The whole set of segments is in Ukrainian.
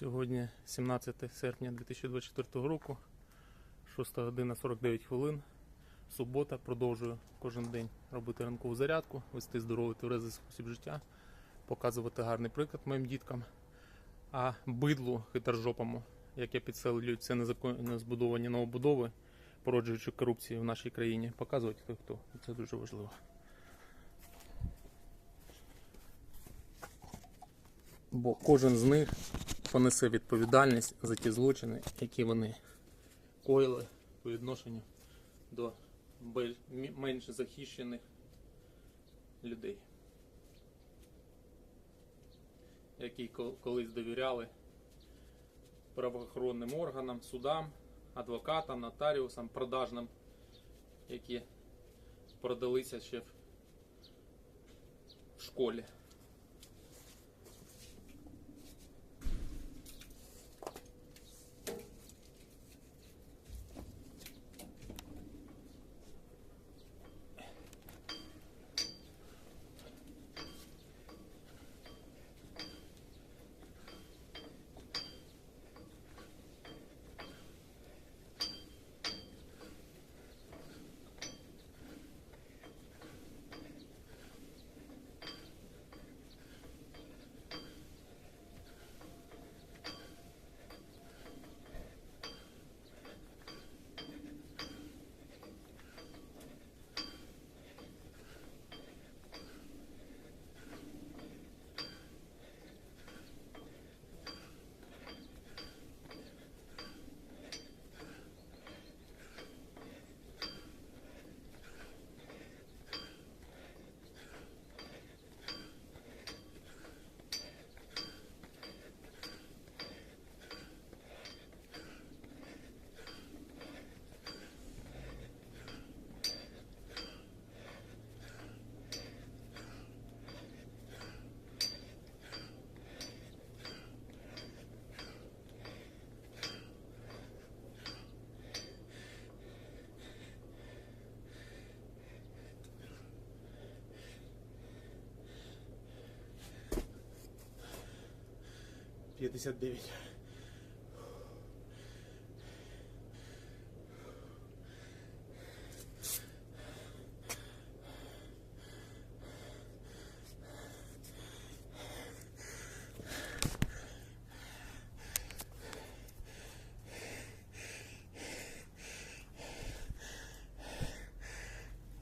Сьогодні 17 серпня 2024 року, 6 година 49 хвилин. Субота. Продовжую кожен день робити ранкову зарядку, вести здоровий тверезий спосіб життя, показувати гарний приклад моїм діткам. А бидлу хитрожопому, яке підселює це незаконно збудовані новобудови, породжуючи корупцію в нашій країні, показувати хто хто. Це дуже важливо. Бо кожен з них понесе відповідальність за ті злочини, які вони коїли по відношенню до менш захищених людей, які кол- колись довіряли правоохоронним органам, судам, адвокатам, нотаріусам, продажним, які продалися ще в школі. П'ятдесят дев'ять.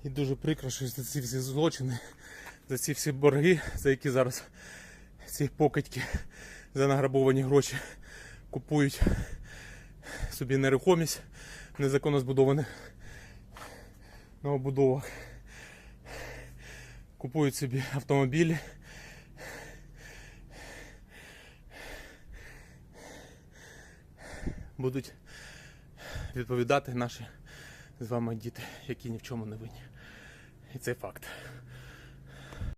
І дуже прикро, що за ці всі злочини, за ці всі борги, за які зараз ці покидьки за награбовані гроші купують собі нерухомість в незаконно збудованих новобудовах. Купують собі автомобілі. Будуть відповідати наші з вами діти, які ні в чому не винні. І це факт.